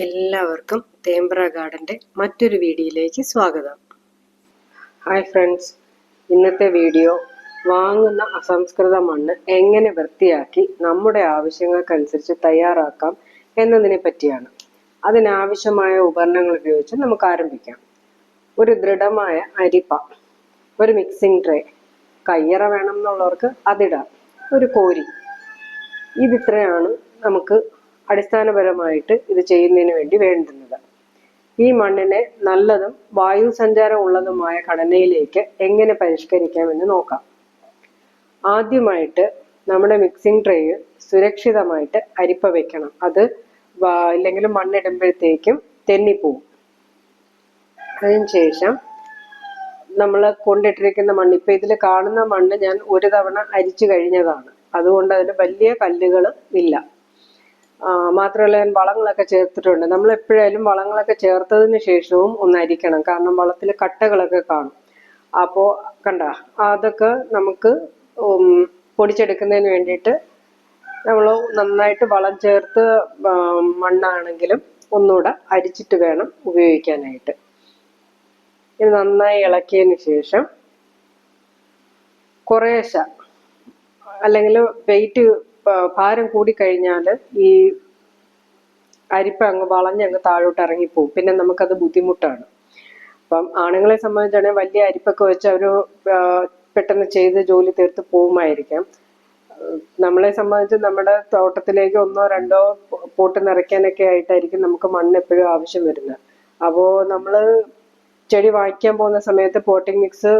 എല്ലാവർക്കും തേമ്പ്ര ഗാർഡന്റെ മറ്റൊരു വീഡിയോയിലേക്ക് സ്വാഗതം. ഹായ് ഫ്രണ്ട്സ് ഇന്നത്തെ വീഡിയോ വാങ്ങുന്ന അസംസ്കൃത മണ്ണ് എങ്ങനെ വൃത്തിയാക്കി നമ്മുടെ ആവശ്യങ്ങൾക്കനുസരിച്ച് തയ്യാറാക്കാം എന്നതിനെ പറ്റിയാണ്. അതിനാവശ്യമായ ഉപകരണങ്ങൾ ഉപയോഗിച്ച് നമുക്ക് ആരംഭിക്കാം. ഒരു ദൃഢമായ അരിപ്പ ഒരു മിക്സിംഗ് ട്രേ കയ്യറ വേണം എന്നുള്ളവർക്ക് അതിടാം ഒരു കോരി. ഇതിത്രയാണ് നമുക്ക് അടിസ്ഥാനപരമായിട്ട് ഇത് ചെയ്യുന്നതിന് വേണ്ടി വേണ്ടുന്നത്. ഈ മണ്ണിനെ നല്ലതും വായു സഞ്ചാരം ഉള്ളതുമായ ഘടനയിലേക്ക് എങ്ങനെ പരിഷ്കരിക്കാമെന്ന് നോക്കാം. ആദ്യമായിട്ട് നമ്മുടെ മിക്സിംഗ് ട്രേയിൽ സുരക്ഷിതമായിട്ട് അരിപ്പ വെക്കണം. അത് ഇല്ലെങ്കിൽ മണ്ണിടുമ്പോഴത്തേക്കും തെന്നിപ്പോവും. അതിനുശേഷം നമ്മൾ കൊണ്ടിട്ടിരിക്കുന്ന മണ്ണ് ഇപ്പൊ ഇതിൽ കാണുന്ന മണ്ണ് ഞാൻ ഒരു തവണ അരിച്ചു കഴിഞ്ഞതാണ്. അതുകൊണ്ട് അതിന് വലിയ കല്ലുകൾ ഇല്ല. മാത്രമല്ല ഞാൻ വളങ്ങളൊക്കെ ചേർത്തിട്ടുണ്ട്. നമ്മൾ എപ്പോഴായാലും വളങ്ങളൊക്കെ ചേർത്തതിന് ശേഷവും ഒന്നരിക്കണം കാരണം വളത്തിൽ കട്ടകളൊക്കെ കാണും. അപ്പോൾ കണ്ട അതൊക്കെ നമുക്ക് പൊടിച്ചെടുക്കുന്നതിന് വേണ്ടിയിട്ട് നമ്മൾ നന്നായിട്ട് വളം ചേർത്ത് മണ്ണാണെങ്കിലും ഒന്നുകൂടെ അരിച്ചിട്ട് വേണം ഉപയോഗിക്കാനായിട്ട്. ഇത് നന്നായി ഇളക്കിയതിന് ശേഷം കുറേശ്ശെ അല്ലെങ്കിൽ വെയിറ്റ് ഭാരം കൂടിക്കഴിഞ്ഞാൽ ഈ അരിപ്പ അങ്ങ് വളഞ്ഞ് അങ്ങ് താഴോട്ട് ഇറങ്ങിപ്പോവും പിന്നെ നമുക്കത് ബുദ്ധിമുട്ടാണ്. അപ്പം ആണുങ്ങളെ സംബന്ധിച്ചാണെങ്കിൽ വലിയ അരിപ്പൊക്കെ വെച്ച് അവർ പെട്ടെന്ന് ചെയ്ത് ജോലി തീർത്ത് പോകുമായിരിക്കാം. നമ്മളെ സംബന്ധിച്ച് നമ്മുടെ തോട്ടത്തിലേക്ക് ഒന്നോ രണ്ടോ പോട്ട് നിറയ്ക്കാനൊക്കെ ആയിട്ടായിരിക്കും നമുക്ക് മണ്ണ് എപ്പോഴും ആവശ്യം വരുന്നത്. അപ്പോൾ നമ്മൾ ചെടി വാങ്ങിക്കാൻ പോകുന്ന സമയത്ത് പോട്ടിംഗ് മിക്സ്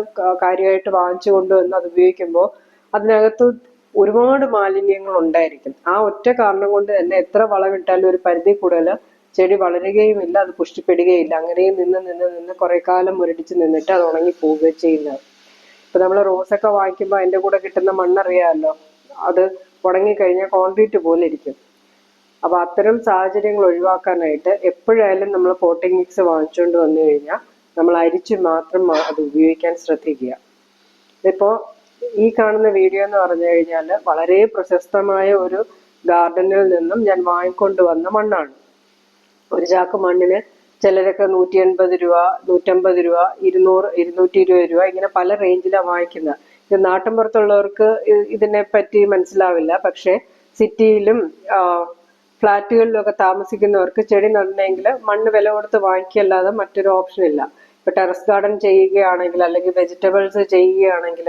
കാര്യമായിട്ട് വാങ്ങിച്ചു കൊണ്ടുവന്ന് അത് ഉപയോഗിക്കുമ്പോൾ അതിനകത്ത് ഒരുപാട് മാലിന്യങ്ങൾ ഉണ്ടായിരിക്കും ആ ഒറ്റ കാരണം കൊണ്ട് തന്നെ എത്ര വളമിട്ടാലും ഒരു പരിധി കൂടുതൽ ചെടി വളരുകയുമില്ല അത് പുഷ്ടിപ്പെടുകയില്ല. അങ്ങനെയും നിന്ന് നിന്ന് നിന്ന് കുറെ കാലം മുരടിച്ച് നിന്നിട്ട് അത് ഉണങ്ങി പോവുകയും ചെയ്യുന്നത്. ഇപ്പൊ നമ്മൾ റോസൊക്കെ വാങ്ങിക്കുമ്പോൾ അതിന്റെ കൂടെ കിട്ടുന്ന മണ്ണറിയാമല്ലോ? അത് ഉണങ്ങിക്കഴിഞ്ഞാൽ കോൺക്രീറ്റ് പോലെ ഇരിക്കും. അപ്പൊ അത്തരം സാഹചര്യങ്ങൾ ഒഴിവാക്കാനായിട്ട് എപ്പോഴായാലും നമ്മൾ പോട്ടിംഗ് മിക്സ് വാങ്ങിച്ചുകൊണ്ട് വന്നു കഴിഞ്ഞാൽ നമ്മൾ അരിച്ച് മാത്രം അത് ഉപയോഗിക്കാൻ ശ്രദ്ധിക്കുക. ഇപ്പോ ഈ കാണുന്ന വീഡിയോ എന്ന് പറഞ്ഞു കഴിഞ്ഞാൽ വളരെ പ്രശസ്തമായ ഒരു ഗാർഡനിൽ നിന്നും ഞാൻ വാങ്ങിക്കൊണ്ട് വന്ന മണ്ണാണ്. ഒരു ചാക്ക് മണ്ണിന് ചിലരൊക്കെ നൂറ്റി എൺപത് രൂപ നൂറ്റമ്പത് രൂപ ഇരുന്നൂറ് ഇരുന്നൂറ്റി ഇരുപത് രൂപ ഇങ്ങനെ പല റേഞ്ചിലാണ് വാങ്ങിക്കുന്നത്. ഇത് നാട്ടിൻപുറത്തുള്ളവർക്ക് ഇതിനെ പറ്റി മനസ്സിലാവില്ല. പക്ഷേ സിറ്റിയിലും ഫ്ലാറ്റുകളിലും ഒക്കെ താമസിക്കുന്നവർക്ക് ചെടി നടണമെങ്കിൽ മണ്ണ് വില കൊടുത്ത് വാങ്ങിക്കല്ലാതെ മറ്റൊരു ഓപ്ഷൻ ഇല്ല. ഇപ്പൊ ടെറസ് ഗാർഡൻ ചെയ്യുകയാണെങ്കിൽ അല്ലെങ്കിൽ വെജിറ്റബിൾസ് ചെയ്യുകയാണെങ്കിൽ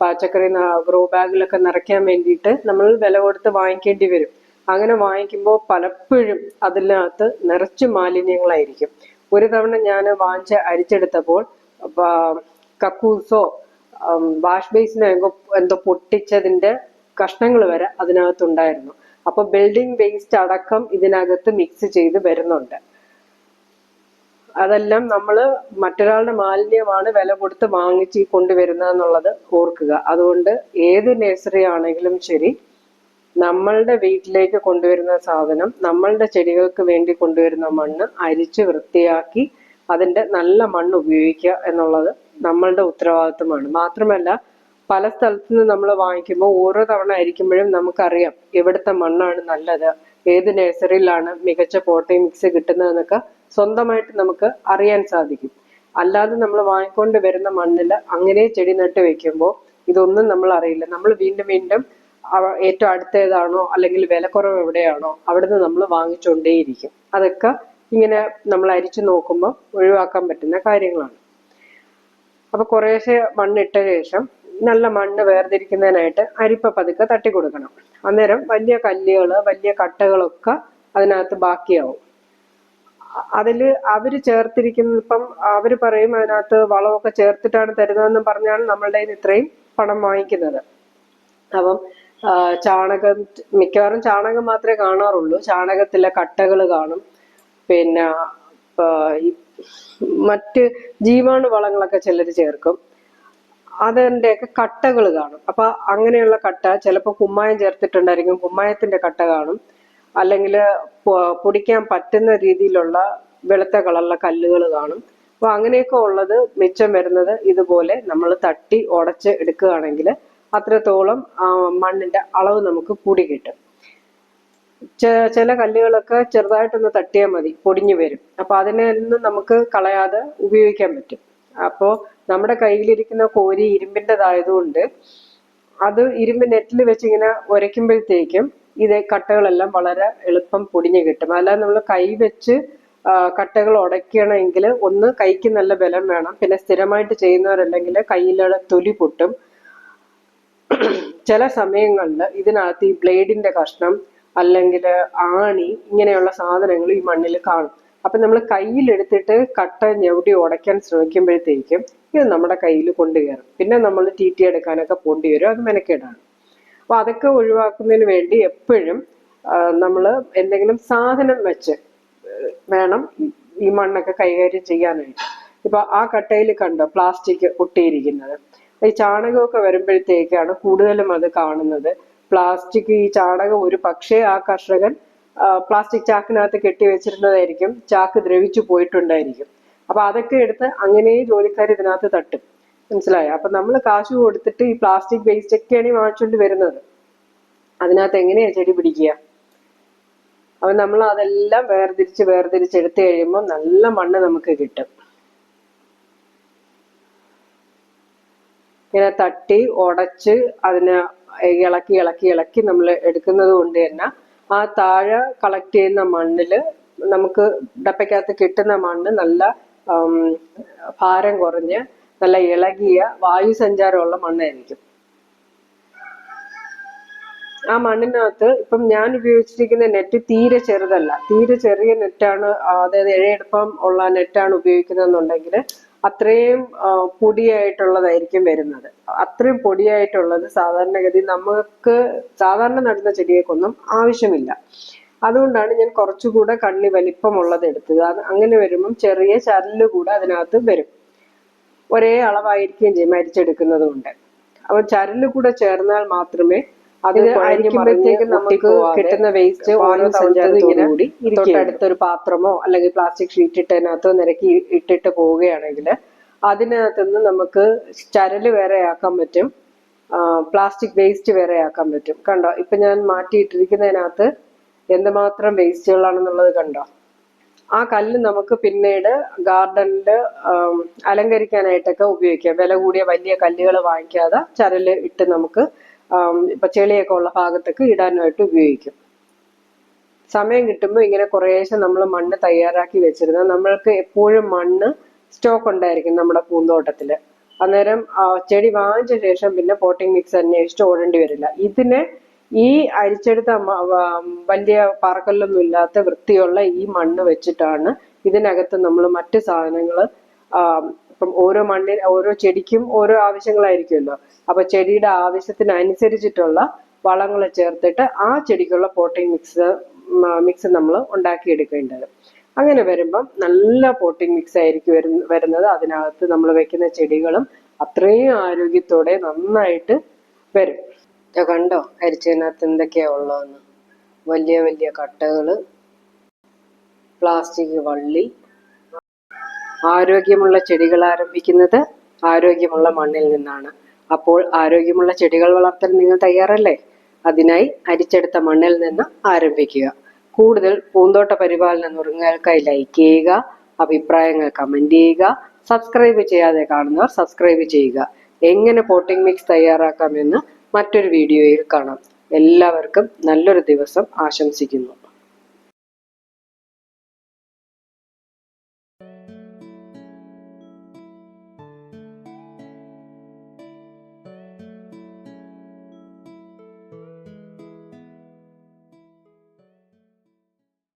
പച്ചക്കറി ഗ്രോ ബാഗിലൊക്കെ നിറയ്ക്കാൻ വേണ്ടിയിട്ട് നമ്മൾ വില കൊടുത്ത് വാങ്ങിക്കേണ്ടി വരും. അങ്ങനെ വാങ്ങിക്കുമ്പോൾ പലപ്പോഴും അതിനകത്ത് നിറച്ച് മാലിന്യങ്ങളായിരിക്കും. ഒരു തവണ ഞാൻ വാങ്ങിച്ച് അരിച്ചെടുത്തപ്പോൾ കക്കൂസോ വാഷ് ബേസിനോ എന്തോ പൊട്ടിച്ചതിന്റെ കഷ്ണങ്ങൾ വരെ അതിനകത്തുണ്ടായിരുന്നു. അപ്പോൾ ബിൽഡിംഗ് വേസ്റ്റ് അടക്കം ഇതിനകത്ത് മിക്സ് ചെയ്ത് വരുന്നുണ്ട്. അതെല്ലാം നമ്മൾ മറ്റൊരാളുടെ മാലിന്യമാണ് വില കൊടുത്ത് വാങ്ങിച്ച് കൊണ്ടുവരുന്നത് എന്നുള്ളത് ഓർക്കുക. അതുകൊണ്ട് ഏത് നഴ്സറി ആണെങ്കിലും ശരി നമ്മളുടെ വീട്ടിലേക്ക് കൊണ്ടുവരുന്ന സാധനം നമ്മളുടെ ചെടികൾക്ക് വേണ്ടി കൊണ്ടുവരുന്ന മണ്ണ് അരിച്ച് വൃത്തിയാക്കി അതിന്റെ നല്ല മണ്ണ് ഉപയോഗിക്കുക എന്നുള്ളത് നമ്മളുടെ ഉത്തരവാദിത്വമാണ്. മാത്രമല്ല പല സ്ഥലത്തു നിന്ന് നമ്മൾ വാങ്ങിക്കുമ്പോൾ ഓരോ തവണ അരിക്കുമ്പോഴും നമുക്കറിയാം എവിടുത്തെ മണ്ണാണ് നല്ലത്. ഏത് നഴ്സറിയിലാണ് മികച്ച പോട്ടി മിക്സ് കിട്ടുന്നതെന്നൊക്കെ സ്വന്തമായിട്ട് നമുക്ക് അറിയാൻ സാധിക്കും. അല്ലാതെ നമ്മൾ വാങ്ങിക്കൊണ്ട് വരുന്ന മണ്ണിൽ അങ്ങനെ ചെടി നട്ട് വെക്കുമ്പോൾ ഇതൊന്നും നമ്മൾ അറിയില്ല. നമ്മൾ വീണ്ടും വീണ്ടും ഏറ്റവും അടുത്തേതാണോ അല്ലെങ്കിൽ വിലക്കുറവ് എവിടെയാണോ അവിടുന്ന് നമ്മൾ വാങ്ങിച്ചുകൊണ്ടേയിരിക്കും അതൊക്കെ ഇങ്ങനെ നമ്മൾ അരിച്ചു നോക്കുമ്പോൾ ഒഴിവാക്കാൻ പറ്റുന്ന കാര്യങ്ങളാണ്. അപ്പൊ കുറേശ്ശെ മണ്ണിട്ട ശേഷം നല്ല മണ്ണ് വേർതിരിക്കുന്നതിനായിട്ട് അരിപ്പ പതുക്കെ തട്ടി കൊടുക്കണം അന്നേരം വലിയ കല്ലുകൾ വലിയ കട്ടകളൊക്കെ അതിനകത്ത് ബാക്കിയാവും. അതിൽ അവർ അവർ ചേർത്തിരിക്കുന്നത് ഇപ്പം അവർ പറയും അതിനകത്ത് വളമൊക്കെ ചേർത്തിട്ടാണ് തരുന്നതെന്ന് പറഞ്ഞാണ് നമ്മളുടെ ഇത്രയും പണം വാങ്ങിക്കുന്നത്. അപ്പം ചാണകം മിക്കവാറും ചാണകം മാത്രമേ കാണാറുള്ളൂ. ചാണകത്തിലെ കട്ടകൾ കാണും. പിന്നെ മറ്റ് ജീവാണു വളങ്ങളൊക്കെ ചിലർ ചേർക്കും. അതിന്റെയൊക്കെ കട്ടകൾ കാണും. അപ്പൊ അങ്ങനെയുള്ള കട്ട ചിലപ്പോൾ കുമ്മായം ചേർത്തിട്ടുണ്ടായിരിക്കും. കുമ്മായത്തിന്റെ കട്ട കാണും. അല്ലെങ്കിൽ പൊടിക്കാൻ പറ്റുന്ന രീതിയിലുള്ള വെളുത്ത കളറുള്ള കല്ലുകൾ കാണും. അപ്പൊ അങ്ങനെയൊക്കെ ഉള്ളത് മിച്ചം വരുന്നത് ഇതുപോലെ നമ്മൾ തട്ടി ഉടച്ച് എടുക്കുകയാണെങ്കിൽ അത്രത്തോളം മണ്ണിന്റെ അളവ് നമുക്ക് കൂടി കിട്ടും. ചില കല്ലുകളൊക്കെ ചെറുതായിട്ടൊന്ന് തട്ടിയാൽ മതി പൊടിഞ്ഞു വരും. അപ്പൊ അതിനൊന്നും നമുക്ക് കളയാതെ ഉപയോഗിക്കാൻ പറ്റും. അപ്പോ നമ്മുടെ കയ്യിലിരിക്കുന്ന കോരി ഇരുമ്പിന്റെതായതുകൊണ്ട് അത് ഇരുമ്പ് നെറ്റിൽ വെച്ചിങ്ങനെ ഉരയ്ക്കുമ്പോഴത്തേക്കും ഇത് കട്ടകളെല്ലാം വളരെ എളുപ്പം പൊടിഞ്ഞു കിട്ടും. അല്ലാതെ നമ്മൾ കൈ വെച്ച് കട്ടകൾ ഉടയ്ക്കണമെങ്കിൽ ഒന്ന് കൈക്ക് നല്ല ബലം വേണം. പിന്നെ സ്ഥിരമായിട്ട് ചെയ്യുന്നവരല്ലെങ്കിൽ കയ്യിലുള്ള തൊലി പൊട്ടും. ചില സമയങ്ങളിൽ ഇതിനകത്ത് ഈ ബ്ലേഡിന്റെ കഷ്ണം അല്ലെങ്കിൽ ആണി ഇങ്ങനെയുള്ള സാധനങ്ങൾ ഈ മണ്ണിൽ കാണും. അപ്പൊ നമ്മൾ കയ്യിലെടുത്തിട്ട് കട്ട ഞെവിടി ഉടയ്ക്കാൻ ശ്രമിക്കുമ്പോഴത്തേക്കും ഇത് നമ്മുടെ കയ്യിൽ കൊണ്ടുകയറും പിന്നെ നമ്മൾ ടി ടി എടുക്കാനൊക്കെ പോണ്ടി വരും അത് മെനക്കേടാണ്. അപ്പൊ അതൊക്കെ ഒഴിവാക്കുന്നതിന് വേണ്ടി എപ്പോഴും നമ്മൾ എന്തെങ്കിലും സാധനം വെച്ച് വേണം ഈ- മണ്ണൊക്കെ കൈകാര്യം ചെയ്യാനായിട്ട്. ഇപ്പൊ ആ കട്ടയിൽ കണ്ടോ പ്ലാസ്റ്റിക് ഒട്ടിയിരിക്കുന്നത്. ഈ ചാണകമൊക്കെ വരുമ്പോഴത്തേക്കാണ് കൂടുതലും അത് കാണുന്നത്. പ്ലാസ്റ്റിക് ഈ ചാണകം ഒരു പക്ഷേ ആ കർഷകൻ പ്ലാസ്റ്റിക് ചാക്കിനകത്ത് കെട്ടി വെച്ചിരുന്നതായിരിക്കും. ചാക്ക് ദ്രവിച്ചു പോയിട്ടുണ്ടായിരിക്കും. അപ്പൊ അതൊക്കെ എടുത്ത് അങ്ങനെ ജോലിക്കാർ ഇതിനകത്ത് തട്ടും. മനസ്സിലായോ? അപ്പൊ നമ്മൾ കാശ് കൊടുത്തിട്ട് ഈ പ്ലാസ്റ്റിക് വേസ്റ്റ് ഒക്കെയാണ് ഈ വാങ്ങിച്ചുകൊണ്ട് വരുന്നത്. അതിനകത്ത് എങ്ങനെയാ ചെടി പിടിക്കുക? അപ്പൊ നമ്മൾ അതെല്ലാം വേർതിരിച്ച് വേർതിരിച്ച് എടുത്തു കഴിയുമ്പോൾ നല്ല മണ്ണ് നമുക്ക് കിട്ടും. ഇങ്ങനെ തട്ടി ഉടച്ച് അതിനെ ഇളക്കി ഇളക്കി ഇളക്കി നമ്മൾ എടുക്കുന്നത് കൊണ്ട് തന്നെ ആ താഴെ കളക്ട് ചെയ്യുന്ന മണ്ണിൽ നമുക്ക് ഡപ്പയ്ക്കകത്ത് കിട്ടുന്ന മണ്ണ് നല്ല ഭാരം കുറഞ്ഞ് നല്ല ഇളകിയ വായു സഞ്ചാരമുള്ള മണ്ണായിരിക്കും. ആ മണ്ണിനകത്ത് ഇപ്പം ഞാൻ ഉപയോഗിച്ചിരിക്കുന്ന നെറ്റ് തീരെ ചെറുതല്ല. തീരെ ചെറിയ നെറ്റാണ് അതായത് ഇഴയെടുപ്പം ഉള്ള നെറ്റാണ് ഉപയോഗിക്കുന്നതെന്നുണ്ടെങ്കിൽ അത്രയും പൊടിയായിട്ടുള്ളതായിരിക്കും വരുന്നത്. അത്രയും പൊടിയായിട്ടുള്ളത് സാധാരണഗതി നമുക്ക് സാധാരണ നടുന്ന ചെടികൾക്കൊന്നും ആവശ്യമില്ല. അതുകൊണ്ടാണ് ഞാൻ കുറച്ചുകൂടെ കണ്ണി വലിപ്പമുള്ളത് എടുത്തത്. അത് അങ്ങനെ വരുമ്പം ചെറിയ ചരൽ കൂടെ അതിനകത്ത് വരും. ഒരേ അളവായിരിക്കുകയും ചെയ്യും അരിച്ചെടുക്കുന്നത് കൊണ്ട് അപ്പൊ ചരൽ കൂടെ ചേർന്നാൽ മാത്രമേ അത് അരിക്കുമ്പോഴത്തേക്കും നമുക്ക് കിട്ടുന്ന വേസ്റ്റ് ഓരോ സഞ്ചാരം ഇങ്ങനെ തൊട്ടടുത്തൊരു പാത്രമോ അല്ലെങ്കിൽ പ്ലാസ്റ്റിക് ഷീറ്റ് ഇട്ടതിനകത്ത് നിരക്കി ഇട്ടിട്ട് പോവുകയാണെങ്കിൽ അതിനകത്തുനിന്ന് നമുക്ക് ചരൽ വേറെ ആക്കാൻ പറ്റും. പ്ലാസ്റ്റിക് വേസ്റ്റ് വേറെ ആക്കാൻ പറ്റും. കണ്ടോ? ഇപ്പൊ ഞാൻ മാറ്റിയിട്ടിരിക്കുന്നതിനകത്ത് എന്തുമാത്രം വേസ്റ്റുകളാണെന്നുള്ളത് കണ്ടോ? ആ കല്ല് നമുക്ക് പിന്നീട് ഗാർഡനിൽ അലങ്കരിക്കാനായിട്ടൊക്കെ ഉപയോഗിക്കാം. വില കൂടിയ വലിയ കല്ലുകൾ വാങ്ങിക്കാതെ ചരൽ ഇട്ട് നമുക്ക് ഇപ്പൊ ചെളിയൊക്കെ ഉള്ള ഭാഗത്തൊക്കെ ഇടാനായിട്ട് ഉപയോഗിക്കും. സമയം കിട്ടുമ്പോൾ ഇങ്ങനെ കുറേശ്ശെ നമ്മൾ മണ്ണ് തയ്യാറാക്കി വെച്ചിരുന്ന നമ്മൾക്ക് എപ്പോഴും മണ്ണ് സ്റ്റോക്ക് ഉണ്ടായിരിക്കും നമ്മുടെ പൂന്തോട്ടത്തിൽ അന്നേരം ചെടി വാങ്ങിച്ച ശേഷം പിന്നെ പോട്ടിംഗ് മിക്സ് അന്വേഷിച്ച് ഓടേണ്ടി വരില്ല. ഇതിനെ ഈ അരിച്ചെടുത്ത വലിയ പാറക്കല്ലൊന്നും ഇല്ലാത്ത വൃത്തിയുള്ള ഈ മണ്ണ് വെച്ചിട്ടാണ് ഇതിനകത്ത് നമ്മൾ മറ്റ് സാധനങ്ങൾ ഇപ്പം ഓരോ മണ്ണിന് ഓരോ ചെടിക്കും ഓരോ ആവശ്യങ്ങളായിരിക്കുമല്ലോ. അപ്പൊ ചെടിയുടെ ആവശ്യത്തിനനുസരിച്ചിട്ടുള്ള വളങ്ങൾ ചേർത്തിട്ട് ആ ചെടിക്കുള്ള പോട്ടിംഗ് മിക്സ് മിക്സ് നമ്മൾ ഉണ്ടാക്കിയെടുക്കേണ്ടത്. അങ്ങനെ വരുമ്പം നല്ല പോട്ടിംഗ് മിക്സ് ആയിരിക്കും വരുന്ന- വരുന്നത്. അതിനകത്ത് നമ്മൾ വെക്കുന്ന ചെടികളും അത്രയും ആരോഗ്യത്തോടെ നന്നായിട്ട് വരും. കണ്ടോ? അരിച്ചതിനകത്ത് എന്തൊക്കെയാ ഉള്ളതെന്ന്. വലിയ വലിയ കട്ടകൾ പ്ലാസ്റ്റിക് വള്ളി ആരോഗ്യമുള്ള ചെടികൾ ആരംഭിക്കുന്നത് ആരോഗ്യമുള്ള മണ്ണിൽ നിന്നാണ്. അപ്പോൾ ആരോഗ്യമുള്ള ചെടികൾ വളർത്താൻ നിങ്ങൾ തയ്യാറല്ലേ? അതിനായി അരിച്ചെടുത്ത മണ്ണിൽ നിന്ന് ആരംഭിക്കുക. കൂടുതൽ പൂന്തോട്ട പരിപാലന നുറുങ്ങുകൾക്കായി ലൈക്ക് ചെയ്യുക അഭിപ്രായങ്ങൾ കമന്റ് ചെയ്യുക സബ്സ്ക്രൈബ് ചെയ്യാതെ കാണുന്നവർ സബ്സ്ക്രൈബ് ചെയ്യുക. എങ്ങനെ പോട്ടിംഗ് മിക്സ് തയ്യാറാക്കാമെന്ന് മറ്റൊരു വീഡിയോയിൽ കാണാം. എല്ലാവർക്കും നല്ലൊരു ദിവസം ആശംസിക്കുന്നു.